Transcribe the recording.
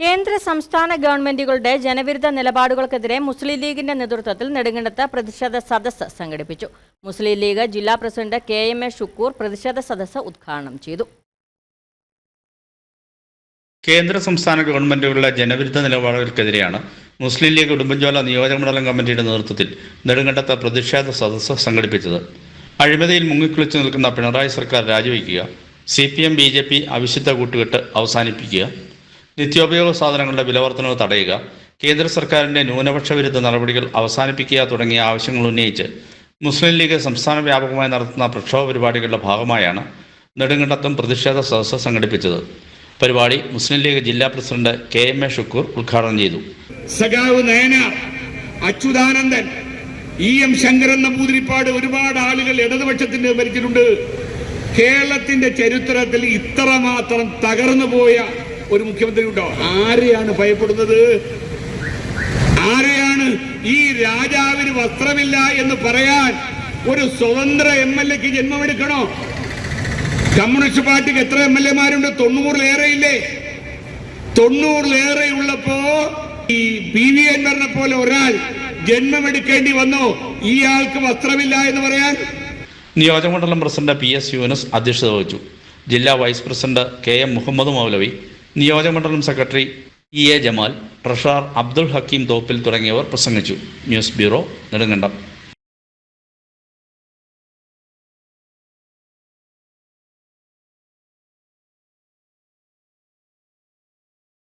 കേന്ദ്ര സംസ്ഥാന ഗവൺമെന്റുകളുടെ ജനവിരുദ്ധ നിലപാടുകൾക്കെതിരെ മുസ്ലിം ലീഗിന്റെ നേതൃത്വത്തിൽ നെടുങ്കണ്ടത്ത് പ്രതിഷേധ സദസ്സ് സംഘടിപ്പിച്ചു. മുസ്ലിം ലീഗ് ജില്ലാ president K M A Shukkur പ്രതിഷേധ സദസ്സ് ഉദ്ഘാടനം ചെയ്തു. കേന്ദ്ര സംസ്ഥാന ഗവൺമെന്റുകളുടെ ജനവിരുദ്ധ നിലപാടുകൾക്കെതിരെയാണ് മുസ്ലിം ലീഗ് ഉടുമ്പൻചോല നിയോജകമണ്ഡലം കമ്മിറ്റിയുടെ നേതൃത്വത്തിൽ നെടുങ്കണ്ടത്ത് പ്രതിഷേധ സദസ്സ് സംഘടിപ്പിച്ചത്. അഴിമതിയിൽ മുങ്ങിക്കുളിച്ചു നിൽക്കുന്ന പിണറായി സർക്കാർ രാജിവെക്കുക C P M B J P അവിശുദ്ധ കൂട്ടുകെട്ട് അവസാനിപ്പിക്കുക നിത്യോപയോഗ സാധനങ്ങളുടെ വിലവർത്തനവ് തടയുക കേന്ദ്ര സർക്കാരിന്റെ ന്യൂനപക്ഷ വിരുദ്ധ നടപടികൾ അവസാനിപ്പിക്കുക തുടങ്ങിയ ആവശ്യങ്ങൾ ഉന്നയിച്ച് മുസ്ലിം ലീഗ് സംസ്ഥാന വ്യാപകമായി നടത്തുന്ന പ്രക്ഷോഭ പരിപാടികളുടെ ഭാഗമായാണ് നെടുങ്കണ്ടത്തും പ്രതിഷേധ സദസ്സ് സംഘടിപ്പിച്ചത്. പരിപാടി മുസ്ലിം ലീഗ് ജില്ലാ president K M A Shukkur ഉദ്ഘാടനം ചെയ്തു. സഖാവ് നയനാർ അച്യുതാനന്ദൻ ഇ എം ശങ്കരൻ നമ്പൂതിരിപ്പാട് ഒരുപാട് ആളുകൾ ഇടതുപക്ഷത്തിന്റെ ഭരിച്ചിട്ടുണ്ട്. കേരളത്തിന്റെ ചരിത്രത്തിൽ ഇത്രമാത്രം തകർന്നു പോയ ഒരു മുഖ്യമന്ത്രി ഉണ്ടോ? ആരെയാണ് ഭയപ്പെടുന്നത്? ആരെയാണ് ഈ രാജാവിന് വസ്ത്രമില്ല എന്ന് പറയാൻ ഒരു സ്വതന്ത്ര എം എൽ എക്ക് ജന്മമെടുക്കണോ? കമ്മ്യൂണിസ്റ്റ് പാർട്ടിക്ക് എത്ര എം എൽ എമാരുണ്ട്? തൊണ്ണൂറിലേറെ ഇല്ലേ തൊണ്ണൂറിലേറെ ഉള്ളപ്പോ ഈ പി വി അൻവറിനെ പോലെ ഒരാൾ ജന്മമെടുക്കേണ്ടി വന്നോ? ഇയാൾക്ക് വസ്ത്രമില്ല എന്ന് പറയാൻ? നിയോജകമണ്ഡലം പ്രസിഡന്റ് പി എസ് യൂനസ് അധ്യക്ഷത വഹിച്ചു. ജില്ലാ vice president K M Muhammad Moulavi നിയോജകമണ്ഡലം secretary E A Jamal treasurer Abdul Hakeem Thoppil തുടങ്ങിയവർ പ്രസംഗിച്ചു. News bureau Nedumkandam.